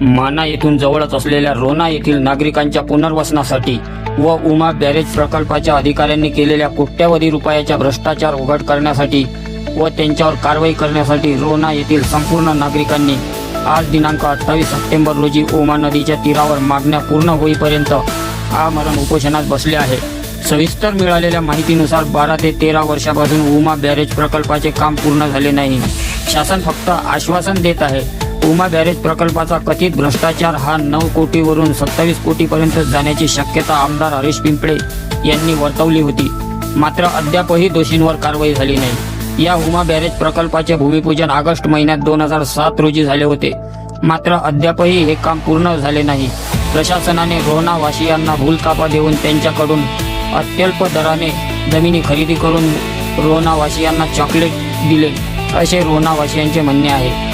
माना येथून जवळच असलेल्या रोना येथील नागरिकांच्या पुनर्वसनासाठी व उमा बॅरेज प्रकल्पाच्या अधिकाऱ्यांनी केलेल्या कोट्यावधी रुपयाच्या भ्रष्टाचार उघड करण्यासाठी व त्यांच्यावर कारवाई करण्यासाठी रोना येथील संपूर्ण नागरिकांनी आज दिनांक अठ्ठावीस सप्टेंबर रोजी ओमा नदीच्या तीरावर मागण्या पूर्ण होईपर्यंत आमरण उपोषणात बसले आहे. सविस्तर मिळालेल्या माहितीनुसार बारा ते तेरा वर्षापासून उमा बॅरेज प्रकल्पाचे काम पूर्ण झाले नाही. शासन फक्त आश्वासन देत आहे उमा बॅरेज प्रकल्पाचा कथित भ्रष्टाचार हा नऊ कोटीवरून सत्तावीस कोटीपर्यंत जाण्याची शक्यता आमदार हरीश पिंपळे यांनी वर्तवली होती. मात्र अद्यापही दोषींवर कारवाई झाली नाही. या उमा बॅरेज प्रकल्पाचे भूमिपूजन ऑगस्ट महिन्यात दोन हजार सात रोजी झाले होते. मात्र अद्यापही हे काम पूर्ण झाले नाही. प्रशासनाने रोहनावासियांना भूलकापा देऊन त्यांच्याकडून अत्यल्प दराने जमिनी खरेदी करून रोहनावासियांना चॉकलेट दिले असे रोहनावासियांचे म्हणणे आहे.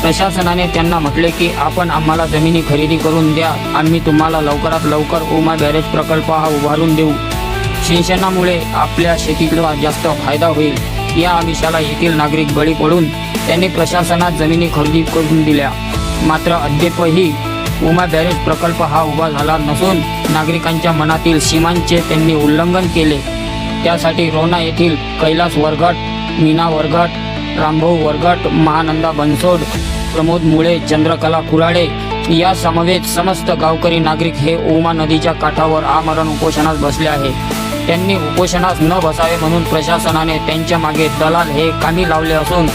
प्रशासनाने त्यांना म्हटले की आपण आम्हाला जमिनी खरेदी करून द्या. आम्ही तुम्हाला लवकरात लवकर उमा बॅरेज प्रकल्प हा उभारून देऊ. सिंचनामुळे आपल्या शेतीला जास्त फायदा होईल. या आमिषाला येथील नागरिक बळी पडून त्यांनी प्रशासनात जमिनी खरेदी करून दिल्या. मात्र अद्यापही उमा बॅरेज प्रकल्प हा उभा झाला नसून नागरिकांच्या मनातील सीमांचे त्यांनी उल्लंघन केले. त्यासाठी रोना येथील कैलास वरघट मीना वरघट रामभाऊ वरगट महानंदा बनसोड प्रमोद मुळे चंद्रकला कुराडे या समवेत समस्त गावकरी नागरिक हे ओमा नदीच्या काठावर आमरण उपोषणास बसले आहे. त्यांनी उपोषणास न बसावे म्हणून प्रशासनाने त्यांच्या मागे दलाल हे कामी लावले असून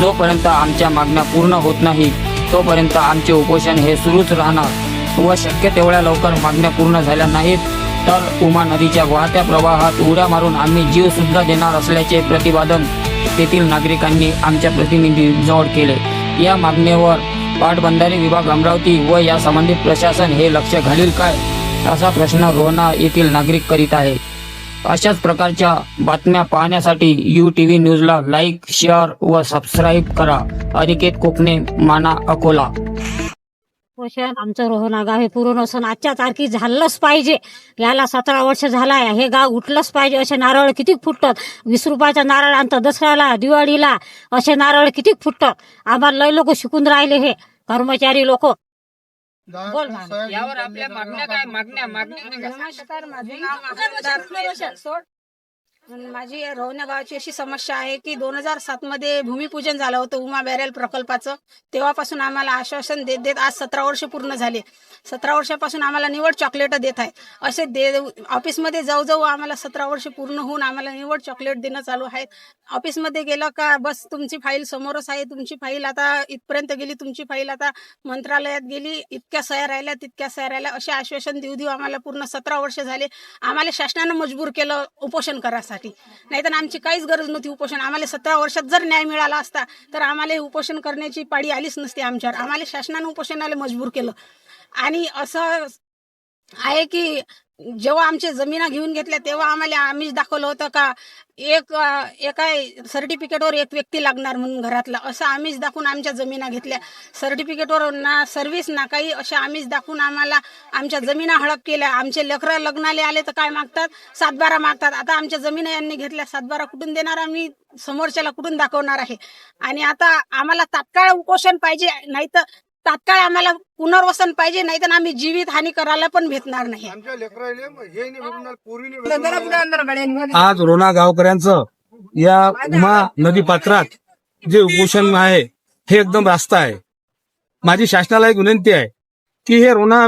जोपर्यंत आमच्या मागण्या पूर्ण होत नाही तोपर्यंत आमचे उपोषण हे सुरूच राहणार व शक्य तेवढ्या लवकर मागण्या पूर्ण झाल्या नाहीत तर उमा नदीच्या वाहत्या प्रवाहात उड्या मारून आम्ही जीव सुद्धा देणार असल्याचे प्रतिपादन तेथील नागरिकांनी आमच्या प्रतिनिधी प्रतिनिधीजवळ केले. या मागणीवर पाटबंधारे विभाग अमरावती व या संबंधित प्रशासन हे लक्ष घालील काय? असा प्रश्न रोहना येथील नागरिक करीत आहे. अशाच प्रकारच्या बातम्या पाहण्यासाठी यू टी व्ही न्यूजला लाईक शेअर व सबस्क्राईब करा. अनिकेत कोकणे माना अकोला. पोषण आमचं रोहना गाव हे पूर्ण असून आजच्या तारखी झालंच पाहिजे. याला सतरा वर्ष झालाय. हे गाव उठलंच पाहिजे असे नारळ किती फुटतात? वीस रुपयाचा नारळ आणतात दसऱ्याला दिवाळीला. असे नारळ किती फुटतात? आम्हाला लय लोक शिकून राहिले हे. कर्मचारी लोक. बोल. यावर आपल्या मागण्या काय? मागण्या मागण्या नमस्कार माझी रोहण्या गावाची अशी समस्या आहे की दोन हजार सात मध्ये भूमिपूजन झालं होतं उमा बॅरेल प्रकल्पाचं. तेव्हापासून आम्हाला आश्वासन देत देत आज सतरा वर्ष पूर्ण झाले. सतरा वर्षापासून आम्हाला निवड चॉकलेट देत आहे. असे दे ऑफिसमध्ये जाऊ जाऊ आम्हाला सतरा वर्ष पूर्ण होऊन आम्हाला निवड चॉकलेट देणं चालू आहे. ऑफिसमध्ये गेलं का बस तुमची फाईल समोरच आहे तुमची फाईल आता इथपर्यंत गेली तुमची फाईल आता मंत्रालयात गेली इतक्या सह्या राहिल्या तितक्या सह्या राहिल्या. असे आश्वासन देऊ देऊ आम्हाला पूर्ण सतरा वर्ष झाले. आम्हाला शासनानं मजबूर केलं उपोषण करायसाठी. नाही तर आमची काहीच गरज नव्हती उपोषण. आम्हाला सतरा वर्षात जर न्याय मिळाला असता तर आम्हाला उपोषण करण्याची पाळी आलीच नसती आमच्यावर. आम्हाला शासनानं उपोषणाला मजबूर केलं. आणि असं आहे की जेव्हा आमच्या जमिना घेऊन घेतल्या तेव्हा आम्हाला आम्हीच दाखवलं होतं का एक एका सर्टिफिकेटवर एक व्यक्ती लागणार म्हणून घरातला. असं आम्हीच दाखवून आमच्या जमिना घेतल्या. सर्टिफिकेटवर ना सर्व्हिस ना काही अशा आम्हीच दाखवून आम्हाला आमच्या जमिना हडप केल्या. आमचे लेकरं लग्नाले आले तर काय मागतात? सातबारा मागतात. आता आमच्या जमिना यांनी घेतल्या. सातबारा कुठून देणार? आम्ही समोरच्याला कुठून दाखवणार आहे? आणि आता आम्हाला तात्काळ उपोषण पाहिजे नाही तर तात्काळ आम्हाला पुनर्वसन पाहिजे नाही तर आम्ही जीवित हानी करायला पण भेटणार नाही. हे आज रोना गावकऱ्यांचं या उमा नदी पात्रात जे उपोषण आहे हे एकदम रास्त आहे. माझी शासनाला एक विनंती आहे की हे रोना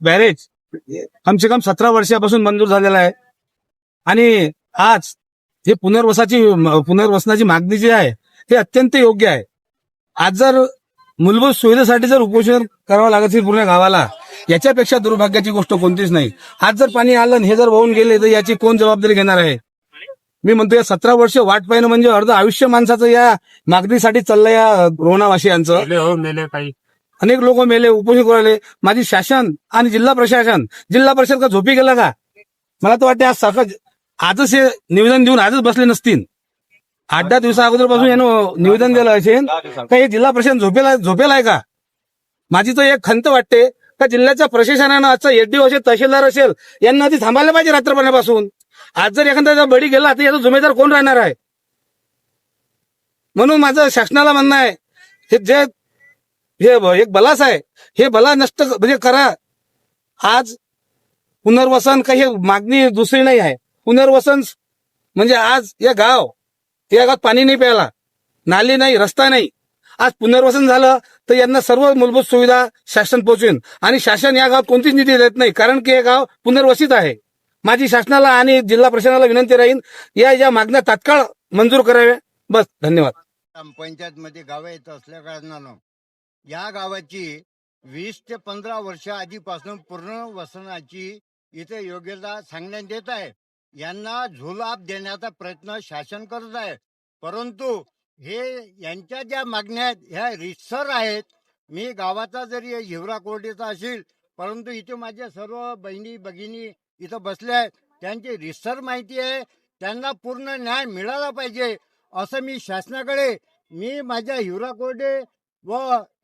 बॅरेज कमसे कम सतरा वर्षापासून मंजूर झालेला आहे. आणि आज हे पुनर्वसाची पुनर्वसनाची मागणी जी आहे हे अत्यंत योग्य आहे. आज जर मूलभूत सुविधेसाठी जर उपोषण करावं लागत असेल पूर्ण गावाला याच्यापेक्षा दुर्भाग्याची गोष्ट कोणतीच नाही. आज जर पाणी आलं आणि हे जर वाहून गेले तर याची कोण जबाबदारी घेणार आहे? मी म्हणतो या सतरा वर्ष वाट पाहिणं म्हणजे अर्ध आयुष्य माणसाचं या मागणीसाठी चाललंय या रोणावासियांचं. हो मेले काही. अनेक लोक मेले उपोषण करायले माझी शासन आणि जिल्हा प्रशासन जिल्हा परिषद का झोपी गेला का? मला तर वाटतं आज सकाळ आजच हे निवेदन देऊन आजच बसले नसतील. आठ दहा दिवसा अगोदरपासून यानं निवेदन दिलं असेल. का हे जिल्हा प्रशासन झोपेला झोपेला आहे का? माझी तर एक खंत वाटते. का जिल्ह्याच्या प्रशासनानं आजचा एसडीओ असेल तहसीलदार असेल यांना आधी थांबायला पाहिजे रात्रपाण्यापासून आज जर एखादा बळी गेला तर याचा जुमेदार कोण राहणार आहे? म्हणून माझं शासनाला म्हणणं आहे हे जे हे एक बलास आहे हे बला नष्ट म्हणजे करा. आज पुनर्वसन काही मागणी दुसरी नाही आहे. पुनर्वसन म्हणजे आज या गाव या गावात पाणी नाही प्यायला. नाली नाही रस्ता नाही. आज पुनर्वसन झालं तर यांना सर्व मूलभूत सुविधा शासन पोहोचवेन आणि शासन या गावात कोणतीच निधी देत नाही कारण की हे गाव पुनर्वसित आहे. माझी शासनाला आणि जिल्हा प्रशासनाला विनंती राहील या या मागण्या तात्काळ मंजूर कराव्या. बस धन्यवाद. ग्रामपंचायत मध्ये गाव येत असल्या कारणानं या गावाची वीस ते पंधरा वर्ष आधीपासून पूर्ण वसनाची इथे योग्यता सांगण्यात येत आहे. यांना झुलाब देण्याचा प्रयत्न शासन करत आहे. परंतु हे यांच्या ज्या मागण्या आहेत ह्या रितसर आहेत. मी गावाचा जरी हिवरा कोर्टीचा असेल परंतु इथे माझ्या सर्व बहिणी भगिनी इथं बसल्या आहेत. त्यांची रितसर माहिती आहे. त्यांना पूर्ण न्याय मिळाला पाहिजे असं मी शासनाकडे मी माझ्या हिवरा कोर्टे व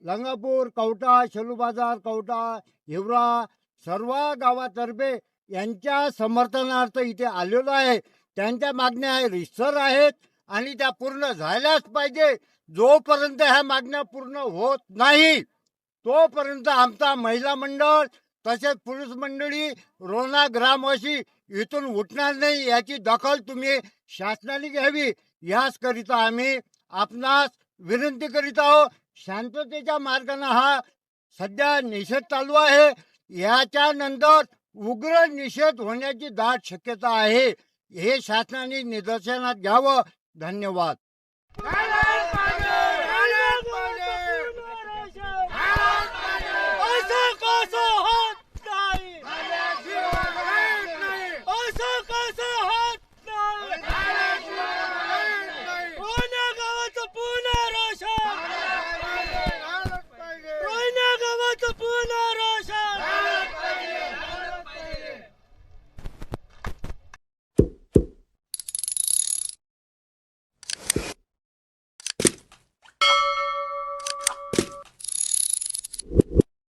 लंगापूर कवटा शेलू बाजार कवटा हिवरा सर्व गावातर्फे यांच्या समर्थनार्थ इथे आलेलो आहे. त्यांच्या मागण्या आहे रिसर आहेत आणि त्या पूर्ण झाल्याच पाहिजे. जोपर्यंत ह्या मागण्या पूर्ण होत नाही तोपर्यंत आमचा महिला मंडळ तसेच पुरुष मंडळी रोना ग्रामवासी इथून उठणार नाही याची दखल तुम्ही शासनाने घ्यावी. याच करिता आम्ही आपणास विनंती करीत आहोत शांततेच्या मार्गाने हा सध्या निषेध चालू आहे. याच्या नंतर उग्र निषेध होण्याची दाट शक्यता आहे. हे शासनाने निदर्शनात घ्यावं. धन्यवाद.